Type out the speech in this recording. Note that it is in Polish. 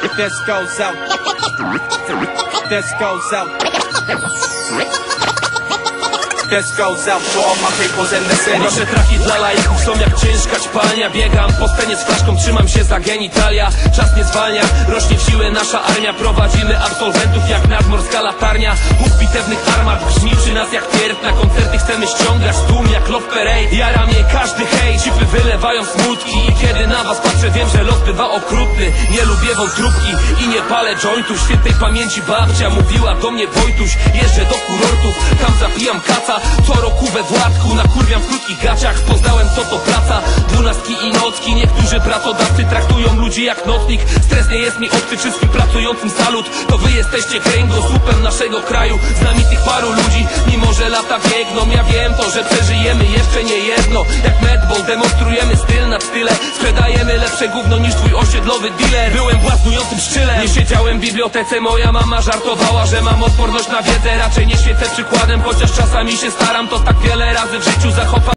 This goes out. This goes out. This to. Nasze dla laików są jak ciężka ćpania Biegam po scenie z flaszką, trzymam się za genitalia. Czas nie zwalnia, rośnie w siłę nasza armia. Prowadzimy absolwentów jak nadmorska latarnia. Huk bitewnych armat brzmi przy nas jak pierw Na koncerty chcemy ściągać tłum jak Love Parade. Jara mnie każdy hej, cipy wylewają smutki na was patrzę wiem, że los bywa okrutny. Nie lubię wątróbki i nie palę jointów. Świętej pamięci babcia mówiła do mnie Wojtuś Jeżdżę do kurortów, tam zapijam kaca Co roku we Władku, nakurwiam w krótkich gaciach Poznałem co to praca, dwunastki i nocki Niektórzy pracodawcy traktują ludzi jak nocnik. Stres nie jest mi obcy, wszystkim pracującym salut. To wy jesteście kręgosłupem naszego kraju. Z nami tych paru ludzi, mimo że lata biegną. Ja wiem to, że przeżyjemy jeszcze nie jedno Jak medball demonstrujemy style. Sprzedajemy lepsze gówno niż twój osiedlowy dealer. Byłem błaznującym szczylem Nie siedziałem w bibliotece, moja mama żartowała Że mam odporność na wiedzę, raczej nie świecę przykładem Chociaż czasami się staram, to tak wiele razy w życiu zachowa